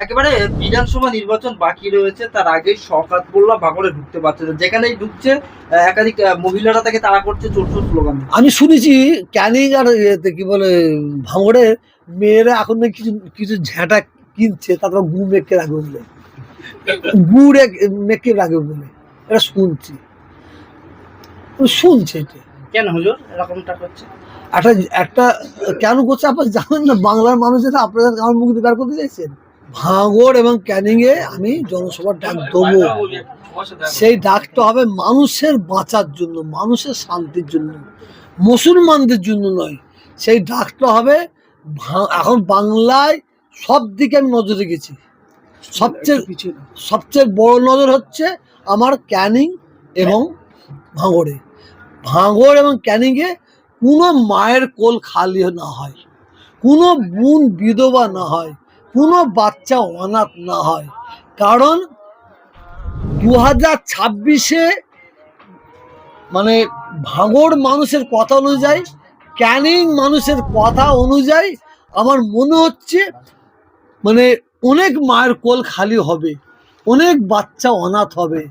একেবারে বিধানসভা নির্বাচন বাকি রয়েছে তার আগে শকাত মোল্লা ভাঙড়ে ঢুকতে পারছে না যেখানেই ঢুকছে একাধিক মহিলারা তাকে তাড়া করছে চোর চোর স্লোগান আমি শুনেছি ক্যানিং আর ইয়েতে কি বলে ভাঙড়ে মেয়েরা এখন কিছু কিছু ঝ্যাঁটা কিনছে তারপর গু মেখে রাখবে বলে। গুড়ে মেখে রাখবে বলে। এটা শুনছি। শুনছি এটা। কেন হুজুর এরকমটা করছে? একটা একটা কেন করছে? আপনার জানেন না বাংলার মানুষ এটা আপনাদের আমার মুখ দিয়ে বের করতে চাইছেন ভাঙড় এবং ক্যানিংয়ে আমি জনসভার ডাক দেবো। সেই ডাকটা হবে মানুষের বাঁচার জন্য, মানুষের শান্তির জন্য, মুসলমানদের জন্য নয়। সেই ডাকটা হবে এখন বাংলায় সব দিকে আমি নজর রেখেছি সবচেয়ে সবচেয়ে বড় নজর হচ্ছে আমার ক্যানিং এবং ভাঙড়ে। ভাঙড় এবং ক্যানিংয়ে কোনো মায়ের কোল খালি না হয়, কোনো বোন বিধবা না হয় কোনো বাচ্চা অনাথ না হয়। কারণ দু হাজার ছাব্বিশে মানে ভাঙড় মানুষের কথা অনুযায়ী, ক্যানিং মানুষের কথা অনুযায়ী আমার মনে হচ্ছে মানে অনেক মায়ের কোল খালি হবে, অনেক বাচ্চা অনাথ হবে।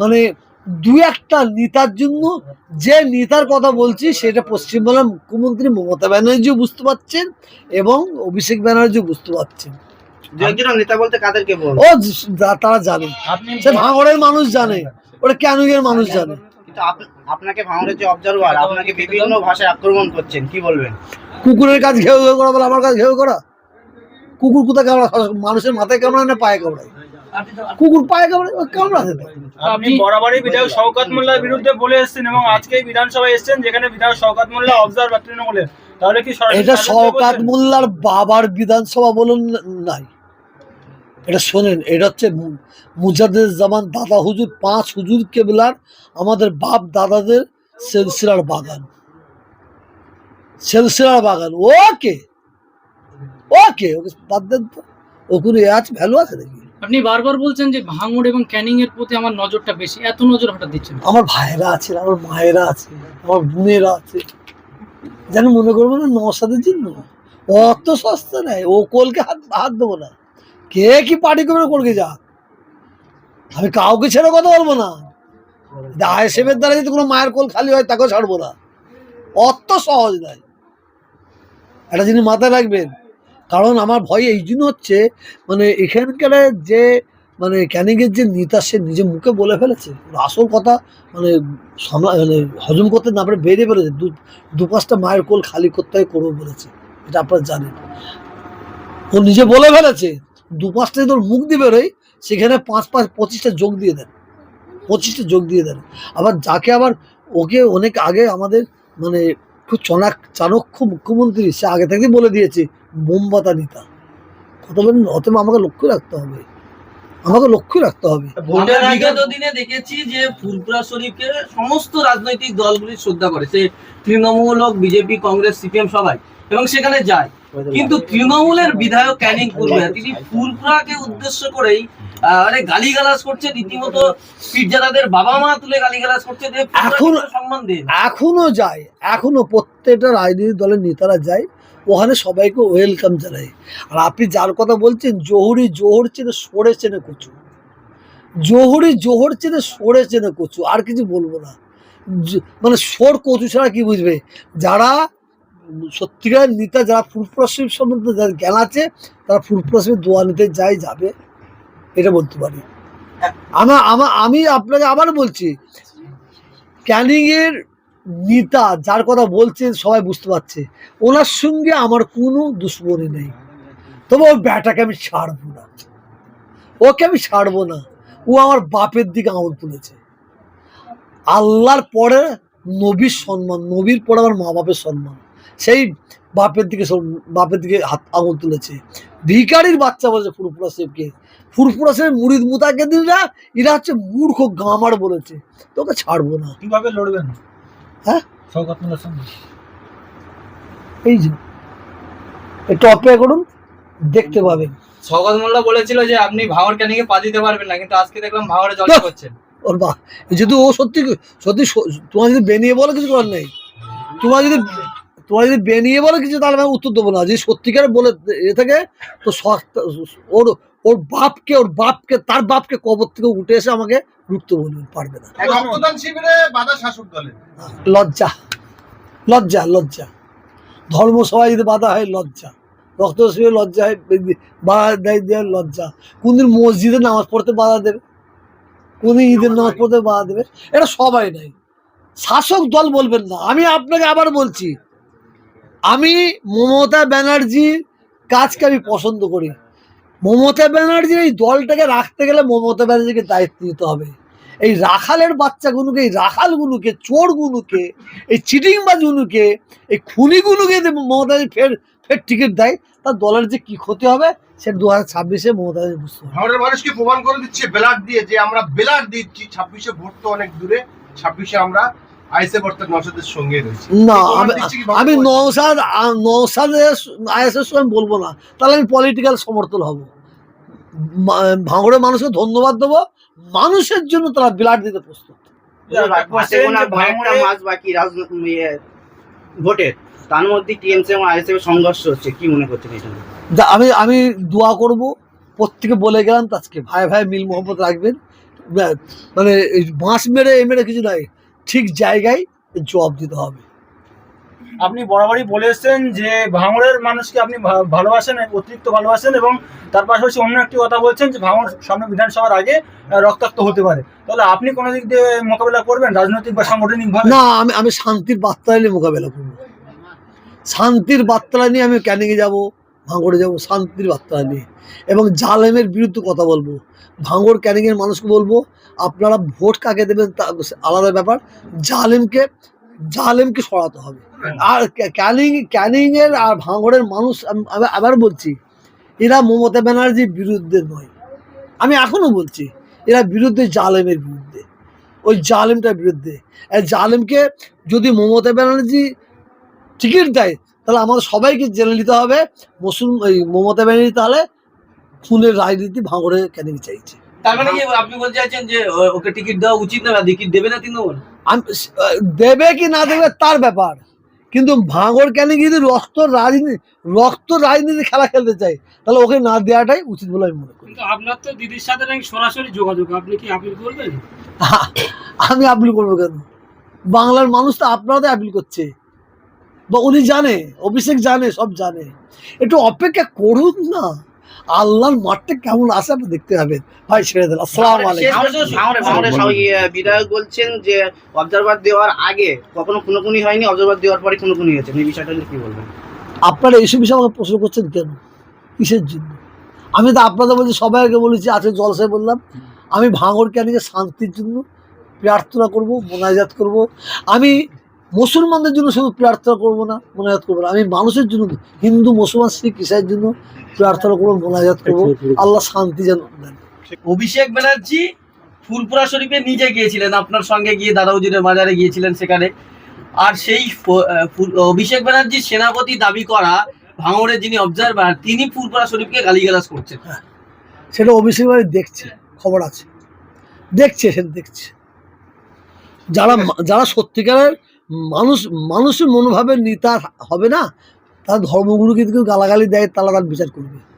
মানে দু একটা নেতার জন্য যে নেতার কথা বলছি সেটা পশ্চিমবাংলার মুখ্যমন্ত্রী মমতা ব্যানার্জিও বুঝতে পারছেন এবং অভিষেক ব্যানার্জিও বুঝতে পারছেন। নেতা বলতে কাদেরকে বল ও তারা জানে। সে ভাঙড়ের মানুষ জানে ওটা ক্যানুগের মানুষ জানে। আপনাকে ভাঙড়ের যে অবজারভার আপনাকে বিভিন্ন ভাষায় আক্রমণ করছেন কি বলবেন? কুকুরের কাজ ঘেউ ঘেউ করা বলে আমার কাজ ঘেউ করা? কুকুর কোথায় কামড়া মানুষের মাথায় কামড়ায় না পায়ে কামড়ায়? কুকুর পায়ে কামড়াতে আপনি বরাবরই বিধায়ক শওকত মোল্লার বিরুদ্ধে বলে এসেছেন এবং আজকেই বিধানসভায় এসেছেন যেখানে বিধায়ক শওকত মোল্লা অবজারভার তৃণমূলের। তাহলে কি এটা শওকাত মোল্লার বাবার বিধানসভা বলুন নাই। এটা শোনেন এটা হচ্ছে মু- মুজাদ্দেদ জামান দাদা হুজুর পাঁচ হুজুর কেবলার আমাদের বাপ দাদাদের সেলসিলার বাগান। সেলসিলার বাগান। ওকে ওকে ওকে বাদ দেন তো। ও কোনো এ ভ্যালু আছে নাকি? আপনি বারবার বলছেন যে ভাঙড় এবং ক্যানিং এর প্রতি আমার নজরটা বেশি। এত নজর হঠাৎ দিচ্ছেন আমার ভাইরা আছে, আমার মায়েরা আছে, আমার বোনেরা আছে। যেন মনে করব না নসাদের জন্য। অত সস্তা নেই ও কোলকে হাত হাত দেবো না। কে কি পার্টি করবে কোলকে যা আমি কাউকে ছেড়ে কথা বলব না। আইএসএফের দ্বারা যদি কোনো মায়ের কোল খালি হয়, তাকেও ছাড়বো না। অত সহজ নয়। একটা জিনিস মাথায় রাখবেন কারণ আমার ভয় এই জন্য হচ্ছে মানে এখানকার যে মানে ক্যানিংয়ের যে নেতা, সে নিজে মুখে বলে ফেলেছে। আসল কথা মানে মানে হজম করতে না পারে বেরিয়ে ফেলেছে। দু দু পাঁচটা মায়ের কোল খালি করতে হয় করব বলেছে। এটা আপনারা জানেন। ও নিজে বলে ফেলেছে, দু পাঁচটা যদি মুখ দিয়ে বেরোয়, সেখানে পাঁচ পাঁচ, পঁচিশটা যোগ দিয়ে দেন। পঁচিশটা যোগ দিয়ে দেন। আবার যাকে আবার, ওকে অনেক আগে আমাদের মানে খুব চনাক, চাণক্য মুখ্যমন্ত্রী, সে আগে থেকেই বলে দিয়েছে মোমবাতা নেতা কথা বলেন অতএব আমাকে লক্ষ্য রাখতে হবে। আমাকে লক্ষ্য রাখতে হবে। বিগত দিনে দেখেছি যে ফুলপুরা শরীফকে সমস্ত রাজনৈতিক দলগুলি শ্রদ্ধা করে। সে তৃণমূল হোক বিজেপি কংগ্রেস সিপিএম সবাই। এবং সেখানে যায়। কিন্তু তৃণমূলের বিধায়ক ক্যানিং পুরুলিয়া তিনি ফুলপুরাকে উদ্দেশ্য করেই গালিগালাজ করছে রীতিমতো পীরজাদাদের বাবা মা তুলে গালিগালাজ করছে যে এখন- সম্মান দিন। এখনও যায় এখনও প্রত্যেকটা রাজনৈতিক দলের নেতারা যায় ওখানে সবাইকে ওয়েলকাম জানায়। আর আপনি যার কথা বলছেন জহুরি জোহর চেনে সরে চেনে কচু। জহুরি জোহর চেনে সরে চেনে কচু আর কিছু বলব না। মানে সোর কচু ছাড়া কি বুঝবে? যারা সত্যিকার নেতা যারা ফুরফুরাশিব সম্বন্ধে যার জ্ঞান আছে, তারা ফুরফুরাশিবের দোয়া নিতে যায় যাবে। এটা বলতে পারি। আমার আমার আমি আপনাকে আবার বলছি ক্যানিংয়ের নেতা যার কথা বলছেন সবাই বুঝতে পারছে। ওনার সঙ্গে আমার কোনো দুশ্মনী নেই। তবে ওর ব্যাটাকে আমি ছাড়বো না। ওকে আমি ছাড়বো না। ও আমার বাপের দিকে আঙুল তুলেছে। আল্লাহর পরে নবীর সম্মান, নবীর পরে আমার মা বাপের সম্মান। সেই বাপের দিকে বাপের দিকে হাত আঙুল তুলেছে। ভিকারির বাচ্চা বলেছে ফুরফুরা শেখকে ফুরফুরা শেখ মুরিদ মুতাকে দিনরা এরা হচ্ছে মূর্খ গামার বলেছে। তোকে ছাড়বো না। কীভাবে লড়বেন? হ্যাঁ? শওকত মোল্লার সঙ্গে। এই যে একটু অপেক্ষা করুন দেখতে পাবেন। শওকত মোল্লা বলেছিল যে আপনি ভাঙড় ক্যানিংয়ে পা দিতে পারবেন না কিন্তু আজকে দেখলাম ভাঙড়ে জল! করছেন ওর বা যদি ও সত্যি সত্যি তোমার যদি বেনিয়ে বলে কিছু করার নেই। তোমার যদি তোমার যদি বেনিয়ে বলে কিছু তাহলে আমি উত্তর দেবো না। যদি সত্যিকার বলে এ থাকে তো ওর ওর বাপকে ওর বাপকে তার বাপকে কবর থেকে উঠে এসে আমাকে রুখতে বলবেন পারবে না। লজ্জা লজ্জা লজ্জা। ধর্ম সবাই যদি বাধা হয় লজ্জা। রক্ত শিবিরে লজ্জা হয় বাধা দেয় দেয় লজ্জা। কোনদিন মসজিদে নামাজ পড়তে বাধা দেবে? কোনদিন ঈদের নামাজ পড়তে বাধা দেবে? এটা সবাই নাই। শাসক দল বলবেন না। আমি আপনাকে আবার বলছি আমি মমতা ব্যানার্জির কাজকে আমি পছন্দ করি। মমতা ব্যানার্জির এই দলটাকে রাখতে গেলে মমতা ব্যানার্জিকে দায়িত্ব নিতে হবে। এই রাখালের বাচ্চাগুলোকে, এই রাখালগুলোকে, চোরগুলোকে, এই চিটিংবাজগুলোকে, এই খুনিগুলোকে মমতা ফের ফের টিকিট দেয়, তার দলের যে কি ক্ষতি হবে সে দু হাজার ছাব্বিশে মমতা বুঝতে হবে মানুষকে প্রমাণ করে দিচ্ছে? বেলাট দিয়ে, যে আমরা বেলাট দিচ্ছি, ছাব্বিশে ভোট তো অনেক দূরে, ছাব্বিশে আমরা আইসে অর্থাৎ নশদের সঙ্গে রয়েছি। না আমি সঙ্গে বলব না। তাহলে আমি পলিটিক্যাল সমর্থন হব। ভাঙড়ের মানুষকে ধন্যবাদ দেবো। মানুষের জন্য তারা ব্লাড দিতে প্রস্তুত। বলছেন যে একটা ভাঙড়ে- মাস বাকি রাজনীতি ভোটের। তার মধ্যে টিএমসি এবং আইএসএফ সংঘর্ষ হচ্ছে। কি মনে করছেন এটা আমি আমি দোয়া করব। প্রত্যেকে বলে গেলাম আজকে ভাই ভাই মিল মোহব্বত রাখবেন। ব্যাস, মানে বাঁশ মেরে এ মেরে কিছু নাই। ঠিক জায়গায় জবাব দিতে হবে। আপনি বরাবরই বলে এসেছেন যে ভাঙড়ের মানুষকে আপনি ভালোবাসেন অতিরিক্ত ভালোবাসেন এবং তার পাশাপাশি অন্য একটি কথা বলছেন যে ভাঙড় সামনে বিধানসভার আগে রক্তাক্ত হতে পারে। তাহলে আপনি কোনো দিক দিয়ে মোকাবেলা করবেন রাজনৈতিক বা সাংগঠনিক ভাবে? না আমি আমি শান্তির বার্তা নিয়ে মোকাবেলা করব। শান্তির বার্তা নিয়ে আমি ক্যানিংয়ে যাব? ভাঙড়ে যাব, শান্তির বার্তা নিয়ে এবং জালেমের বিরুদ্ধে কথা বলব। ভাঙড় ক্যানিংয়ের মানুষকে বলব, আপনারা ভোট কাকে দেবেন তা আলাদা ব্যাপার। জালেমকে জালেমকে সরাতে হবে। আর ক্যানিং, ক্যানিংয়ের আর ভাঙড়ের মানুষ আবার বলছি, এরা মমতা ব্যানার্জির বিরুদ্ধে নয়। আমি এখনও বলছি, এরা বিরুদ্ধে, জালেমের বিরুদ্ধে। ওই জালেমটার বিরুদ্ধে। জালেমকে যদি মমতা ব্যানার্জি টিকিট দেয় তাহলে আমাদের সবাইকে জেনে নিতে হবে মুসলিম এই মমতা ব্যানার্জি তাহলে খুনের রাজনীতি ভাঙড়ে কেন চাইছে তার মানে কি আপনি বলতে চাইছেন যে ওকে টিকিট দেওয়া উচিত না টিকিট দেবে না তৃণমূল? দেবে কি না দেবে তার ব্যাপার। কিন্তু ভাঙড় কেন যদি রক্ত রাজনীতি রক্ত রাজনীতি খেলা খেলতে চাই তাহলে ওকে না দেওয়াটাই উচিত বলে আমি মনে করি। আপনার তো দিদির সাথে নাকি সরাসরি যোগাযোগ আপনি কি আপিল করবেন? আমি আপিল করব কেন? বাংলার মানুষ তো আপনারা তো আপিল করছে। বা উনি জানে অভিষেক জানে সব জানে। একটু অপেক্ষা করুন না। আল্লাহর মাঠটা কেমন আছে আপনি দেখতে হবে ভাই ছেড়ে দেন। আসসালাম বিধায়ক বলছেন যে অবজারভার দেওয়ার আগে কখনো কোনো খুনোখুনি হয়নি অবজারভার দেওয়ার পরে কোনো খুনোখুনি হয়েছে। এই বিষয়টা নিয়ে কি বলবেন? আপনারা এইসব বিষয়ে আমাকে প্রশ্ন করছেন কেন? কিসের জন্য? আমি তো আপনাদের বলছি সবাইকে বলেছি আজকে জলসায় বললাম। আমি ভাঙর ক্যানিকে শান্তির জন্য প্রার্থনা করব মোনাজাত করব? আমি মুসলমানদের জন্য শুধু প্রার্থনা করব না মোনাজাত করব না। আমি মানুষের জন্য হিন্দু মুসলমান শিখ ইসাইয়ের জন্য প্রার্থনা করব মোনাজাত করব। আল্লাহ শান্তি যেন দেন। অভিষেক ব্যানার্জি ফুলপুরা শরীফে নিজে গিয়েছিলেন আপনার সঙ্গে গিয়ে দাদাউজিনের মাজারে গিয়েছিলেন সেখানে। আর সেই ফুল- অভিষেক ব্যানার্জি সেনাপতি দাবি করা ভাঙড়ের যিনি অবজারভার তিনি ফুলপুরা শরীফকে গালিগালাজ করছেন। সেটা অভিষেক বাড়ি দেখছে খবর আছে। দেখছে সেটা দেখছে। যারা যারা সত্যিকারের মানুষ, মানুষের মনোভাবের নেতা হবে না? তার ধর্মগুরুকে কিন্তু গালাগালি দেয়, তারা তার বিচার করবে।